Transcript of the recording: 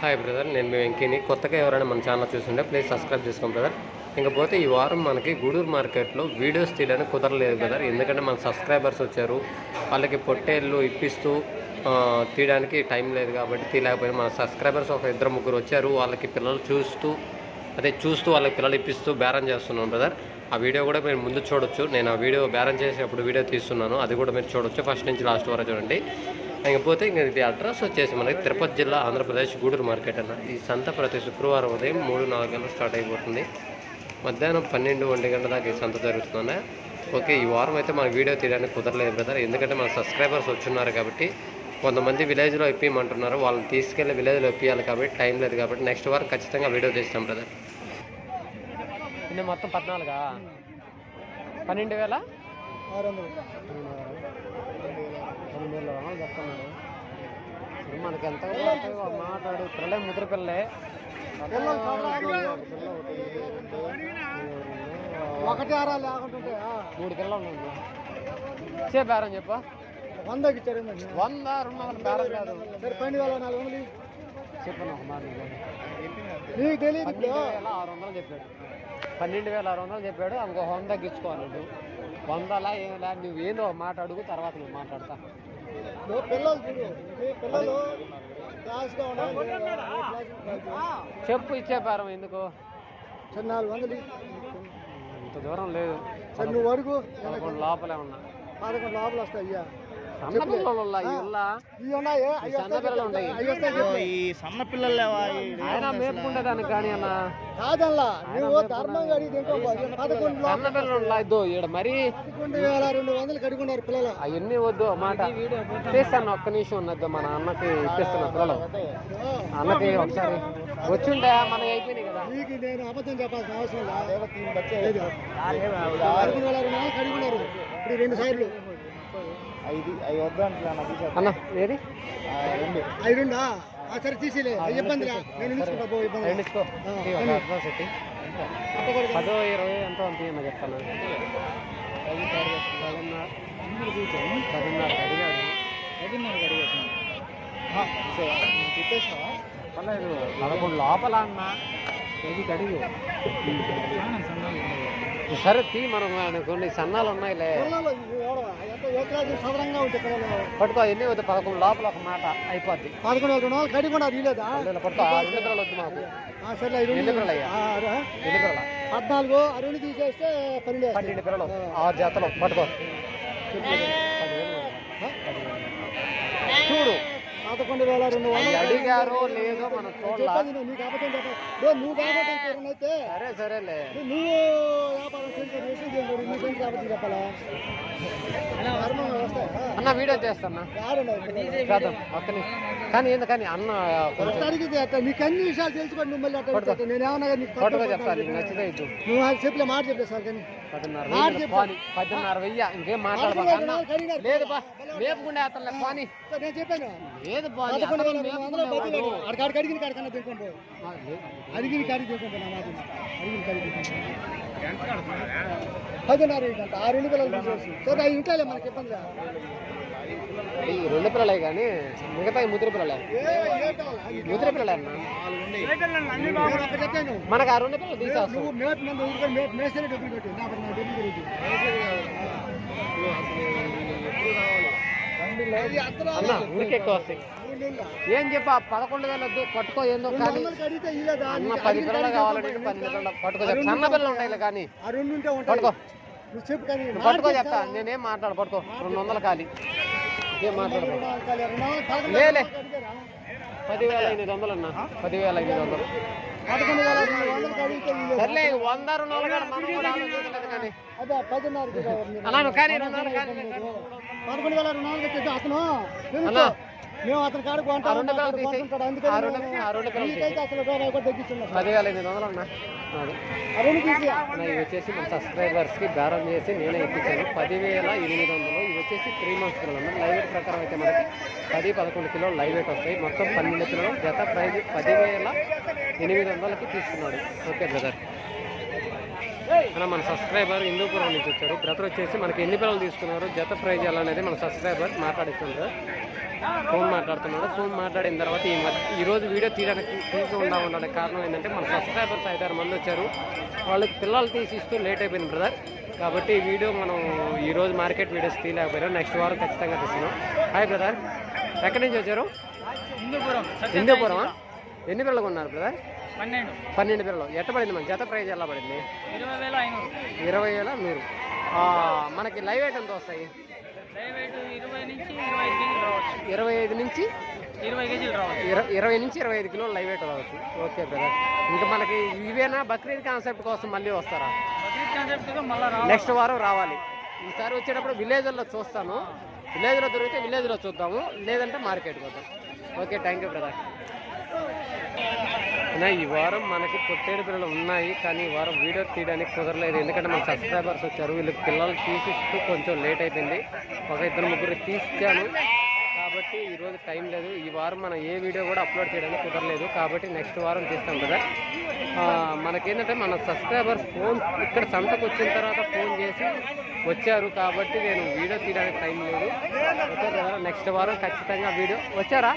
Hi brother నేను మీ వెంకీని. కొత్తగా ఎవరైనా మన ఛానల్ చూస్తుంటే ప్లీజ్ సబ్స్క్రైబ్ చేసుకోండి బ్రదర్ ఇంకపోతే ఈ వారం మనకి గూడూరు మార్కెట్లో వీడియోస్ తీయడానికి కుదరలేదు బ్రదర్ ఎందుకంటే మన సబ్స్క్రైబర్స్ వచ్చారు. వాళ్ళకి పొట్టేళ్ళు ఇప్పిస్తూ తీయడానికి టైం లేదు కాబట్టి తీయలేకపోయినా మన సబ్స్క్రైబర్స్ ఒక ఇద్దరు ముగ్గురు వచ్చారు. వాళ్ళకి పిల్లలు చూస్తూ అదే చూస్తూ వాళ్ళకి పిల్లలు ఇప్పిస్తూ బేరం చేస్తున్నాను బ్రదర్ ఆ వీడియో కూడా మీరు ముందు చూడొచ్చు. నేను ఆ వీడియో బేరం చేసేటప్పుడు వీడియో తీస్తున్నాను. అది కూడా మీరు చూడొచ్చు. ఫస్ట్ నుంచి లాస్ట్ వరకు చూడండి. ఇంకపోతే ఇంక ఇది అడ్రస్ వచ్చేసి మనకి తిరుపతి జిల్లా ఆంధ్రప్రదేశ్ గూడూరు మార్కెట్ అన్న. ఈ సంత ప్రతి శుక్రవారం ఉదయం మూడు నాలుగు గంటలు స్టార్ట్ అయిపోతుంది. మధ్యాహ్నం పన్నెండు ఒంటి గంటల దాకా ఈ సంత జరుగుతుందన్న. ఓకే ఈ వారం అయితే మన వీడియో తీయడానికి కుదరలేదు బ్రదర్. ఎందుకంటే మన సబ్స్క్రైబర్స్ వచ్చున్నారు కాబట్టి కొంతమంది విలేజ్లో ఇప్పియమంటున్నారు. వాళ్ళని తీసుకెళ్ళి విలేజ్లో ఇప్పియాలి కాబట్టి టైం లేదు కాబట్టి నెక్స్ట్ వారం ఖచ్చితంగా వీడియో తీస్తాం బ్రదర్. మొత్తం పద్నాలుగా? పన్నెండు వేల? చెప్తున్నాడు. ఇప్పుడు మనకి ఎంత మాట్లాడు పిల్లలే ముద్ర పిల్లలే. ఒకటి ఆరా లేకుంటుంటే మూడు పిల్లలు ఉంది చే బేరం చెప్ప. వందకి ఇచ్చారు? వంద రెండు వందల బేరం కాదు. సరే పన్నెండు వేల నాలుగు వందలు. చెప్పను ఒక మాట. నీకు. తెలియదు వేల ఆరు వందలు చెప్పాడు. పన్నెండు వేల ఆరు వందలు చెప్పాడు. ఇంకో వంద తగ్గించుకోవాలి వందలా ఏమిలా నువ్వు ఏందో ఒక మాట అడుగు తర్వాత నువ్వు మాట్లాడతా. పిల్లలు చూడు మీ పిల్లలు క్లాస్గా ఉండాలి. చెప్పు ఇచ్చే బేరం ఎందుకు? నాలుగు వందలు. ఇంత దూరం లేదు. నువ్వు అడుగు. పదకొండు లోపలే ఉన్నా. పదకొండు లోపల వస్తాయి సన్న పిల్లలు. ఈ సన్న ఆయన కానీ అన్న. కాదల్లా నువ్వు పిల్లలు ఇద్దో ఇక్కడ మరి? పదకొండు వేల రెండు వందలు కడుకున్నారు పిల్లలు. అవన్నీ వద్దు మాట. తీస్తాను ఒక్క నిమిషం ఉన్నది మన అన్నకి ఇప్పిస్తున్నా పిల్లలు. అన్నకి ఒకసారి. వచ్చుంటే మనకి అయిపోయినాయి కదా. నీకు నేను అబద్ధం చెప్పాల్సిన అవసరం లేదు. పదకొండు వేల రెండు వందలు కడుకున్నారు ఇప్పుడు రెండు సార్లు. ఐదు అన్న ఏది? సరే తీసేలే. ఇబ్బంది. పదో ఇరవై ఎంతో అంత అన్న చెప్తాను. పదిన్నర పదిన్నర అడిగాడు తిప్పేసినావా పర్లేదు పదకొండు లోపల అన్న. ఇది కడిగి. సరే తీ మనం కొన్ని సన్నాలు ఉన్నాయిలే. పట్టుకో ఎన్ని వద్దు పదకొండు లోపల ఒక మాట అయిపోద్ది. పదకొండు వేల రెండు వందలు కడుకున్నారు వీలేదా పట్టుకో ఆ రెండు పిల్లలు వద్దు మాకు. ఎన్ని అయ్యా? ఎన్ని పద్నాలుగు రెండు తీసేస్తే పన్నెండు. పన్నెండు పిల్లలు ఆరు జతలు. పట్టుకో. పదకొండు వేల రెండు వందలు అడిగారో లేదో మనం చూడాల? నీకు అబద్ధం చెప్ప నువ్వు కాబట్టి అయితే. సరే సరేలే. నువ్వు వ్యాపారం చేసిన విషయం చేయకూడదు నీ ఫ్రెండ్స్ కాబట్టి చెప్పాలా? అన్న వీడియో చేస్తానా? నిమిషం. కానీ ఏంది కానీ అన్న నీకు అన్ని విషయాలు తెలుసుకోండి నువ్వు మళ్ళీ నేను ఏమన్నా నీకు నీకు నచ్చితే నువ్వు నాకు చెప్పలే మాట చెప్పలే సార్ కానీ. పదిన్నర వెయ్యి చెప్పు. పోనీ పదిన్నర వెయ్యి ఇంకేం మాట్లాడబాక అన్న. లేదు బా మేపుకుండే అతను పోనీ. నేను చెప్పాను. లేదు వేల అడిగిన కాడికన్నా తినుకోండి. అడిగిన కాడికి తినుకోండి నా మాట. అడిగిన కాడికి పదిన్నర గంట ఆ రెండు తీసేసి సరే అవి ఉంటాయిలే మనకి ఇబ్బంది. ఈ రెండు పిల్లలే కానీ మిగతా ముద్ర పిల్లలే ముద్ర పిల్లలే అన్న మనకు ఆ రెండు పిల్లలు తీసేస్తాం అన్న వస్తాయి. ఏం చెప్పా పదకొండు వేలు వద్దు పట్టుకో ఏందో కానీ పది పిల్లలు కావాలంటే. పది పిల్లలు పట్టుకో. సన్న పిల్లలు ఉంటాయి కానీ పట్టుకో. పట్టుకో చెప్తా. నేనేం మాట్లాడు పట్టుకో రెండు వందలు ఖాళీ పదివేల ఎనిమిది వందలు అన్న. పదివేల ఎనిమిది వందలు. సర్లే వంద రెండు వందలు కూడా మనం కూడా ఆలోచించలేదు కానీ. రెండు వందలు పదకొండు వేల రెండు ఇచ్చేసి అతను. మేము అతని కాడికి. పదివేల ఎనిమిది వందలు అన్న. తీసి. వచ్చేసి మన సబ్స్క్రైబర్స్కి బేరం చేసి నేనే ఇప్పించాను. పదివేల ఎనిమిది వందలు వచ్చేసి త్రీ మంత్స్ కిలోలు అన్న లైవ్ వెయిట్ ప్రకారం అయితే మనకి పది పదకొండు కిలోలు లైవ్ వెయిట్ వస్తాయి. మొత్తం పన్నెండు కిలోలు. జత ప్రైజ్ పదివేల ఎనిమిది వందలకి తీసుకున్నాడు. ఓకే బ్రదర్ అన్న మన సబ్స్క్రైబర్ హిందూపురం నుంచి వచ్చాడు బ్రదర్ వచ్చేసి మనకి ఎన్ని పిల్లలు తీసుకున్నారు? జత ప్రైజ్ ఎలా అనేది మన సబ్స్క్రైబర్ మాట్లాడిస్తున్నారు ఫోన్ మాట్లాడుతున్నాడు. ఫోన్ మాట్లాడిన తర్వాత ఈ మధ్య ఈరోజు వీడియో తీయడానికి తీయకుండా ఉండడానికి కారణం ఏంటంటే మన సబ్స్క్రైబర్స్ ఐదారు మంది వచ్చారు. వాళ్ళకి పిల్లలు తీసి ఇస్తూ లేట్ అయిపోయింది బ్రదర్. కాబట్టి ఈ వీడియో మనం ఈరోజు మార్కెట్ వీడియోస్ తీయలేకపోయాం నెక్స్ట్ వారం ఖచ్చితంగా తీస్తున్నాం. Hi brother. ఎక్కడి నుంచి వచ్చారు? హిందూపురం హిందూపురమా? ఎన్ని పిల్లలు ఉన్నారు బ్రదర్ పన్నెండు. పన్నెండు పిల్లలు ఎట్ట పడింది మన జత ప్రైజ్ ఎలా పడింది? ఇరవై వేల ఐనూరు. ఇరవై వేల నూరు మనకి లైవ్ వెయిట్ ఎంత వస్తాయి? ఇరవై ఐదు నుంచి ఇరవై కేజీలు రావచ్చు. ఇర- ఇరవై నుంచి ఇరవై ఐదు కిలోలు లైవ్ వెయిట్ రావచ్చు. ఓకే బ్రదర్ ఇంకా మనకి ఇవేనా బక్రీద్ కాన్సెప్ట్ కోసం మళ్ళీ వస్తారా? నెక్స్ట్ వారం రావాలి. ఈసారి వచ్చేటప్పుడు విలేజ్లో చూస్తాను. విలేజ్లో దొరికితే విలేజ్లో చూద్దాము. లేదంటే మార్కెట్కి వద్దాం. ఓకే థ్యాంక్ యూ బ్రదర్ ఈ వారం మనకి పొట్టేడు పిల్లలు ఉన్నాయి కానీ ఈ వారం వీడియో తీయడానికి కుదరలేదు. ఎందుకంటే మన సబ్స్క్రైబర్స్ వచ్చారు. వీళ్ళకి పిల్లలు తీసిస్తూ కొంచెం లేట్ అయిపోయింది. ఒక ఇద్దరు ముగ్గురు తీసిచ్చాను కాబట్టి ఈరోజు టైం లేదు. ఈ వారం మనం ఏ వీడియో కూడా అప్లోడ్ చేయడానికి కుదరలేదు. కాబట్టి నెక్స్ట్ వారం తీస్తాం కదా. మనకేంటంటే మన సబ్స్క్రైబర్స్ ఫోన్ ఇక్కడ సంతకు వచ్చిన తర్వాత ఫోన్ చేసి వచ్చారు. కాబట్టి నేను వీడియో తీయడానికి టైం లేదు. ఓకే కదా నెక్స్ట్ వారం ఖచ్చితంగా వీడియో వచ్చారా?